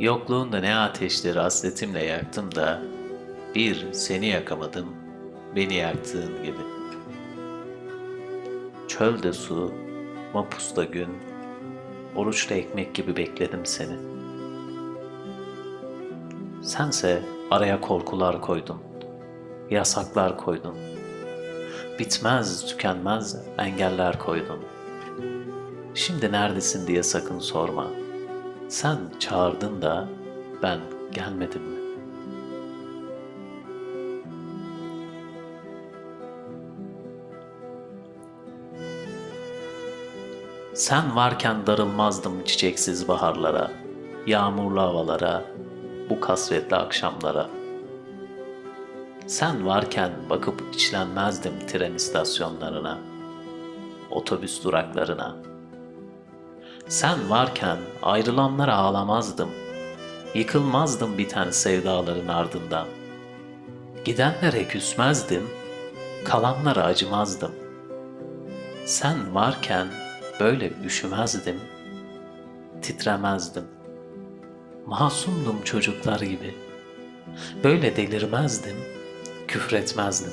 Yokluğunda ne ateşleri hasretimle yaktım da bir seni yakamadım beni yaktığın gibi. Çölde su, mapusta gün, oruçla ekmek gibi bekledim seni. Sense araya korkular koydun, yasaklar koydun. Bitmez, tükenmez engeller koydun. Şimdi neredesin diye sakın sorma. Sen çağırdın da ben gelmedim mi? Sen varken darılmazdım çiçeksiz baharlara, yağmurlu havalara, bu kasvetli akşamlara. Sen varken bakıp içlenmezdim tren istasyonlarına, otobüs duraklarına. Sen varken ayrılanlara ağlamazdım, yıkılmazdım biten sevdaların ardından. Gidenlere küsmezdim, kalanlara acımazdım. Sen varken böyle üşümezdim, titremezdim. Masumdum çocuklar gibi. Böyle delirmezdim, küfretmezdim.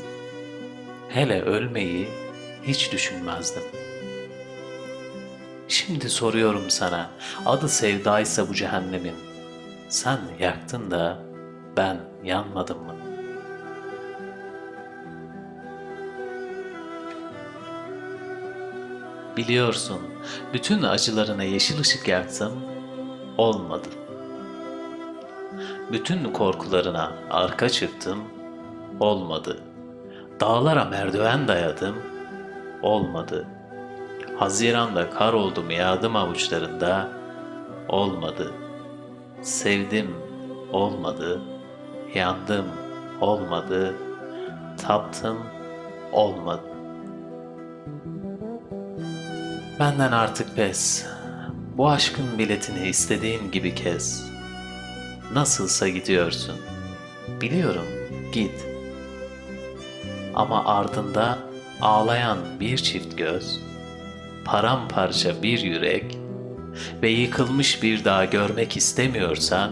Hele ölmeyi hiç düşünmezdim. Şimdi soruyorum sana, adı sevdaysa bu cehennemin, sen yaktın da ben yanmadım mı? Biliyorsun, bütün acılarına yeşil ışık yaktım, olmadı. Bütün korkularına arka çıktım, olmadı. Dağlara merdiven dayadım, olmadı. Haziranda kar oldum yağdım avuçlarında, olmadı. Sevdim, olmadı. Yandım, olmadı. Taptım, olmadı. Benden artık pes. Bu aşkın biletini istediğin gibi kes. Nasılsa gidiyorsun. Biliyorum, git. Ama ardında ağlayan bir çift göz, paramparça bir yürek ve yıkılmış bir dağ görmek istemiyorsan,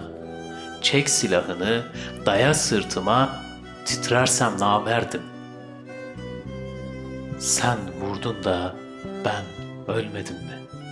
çek silahını, daya sırtıma, titrersem namerdim. Sen vurdun da ben ölmedim mi?''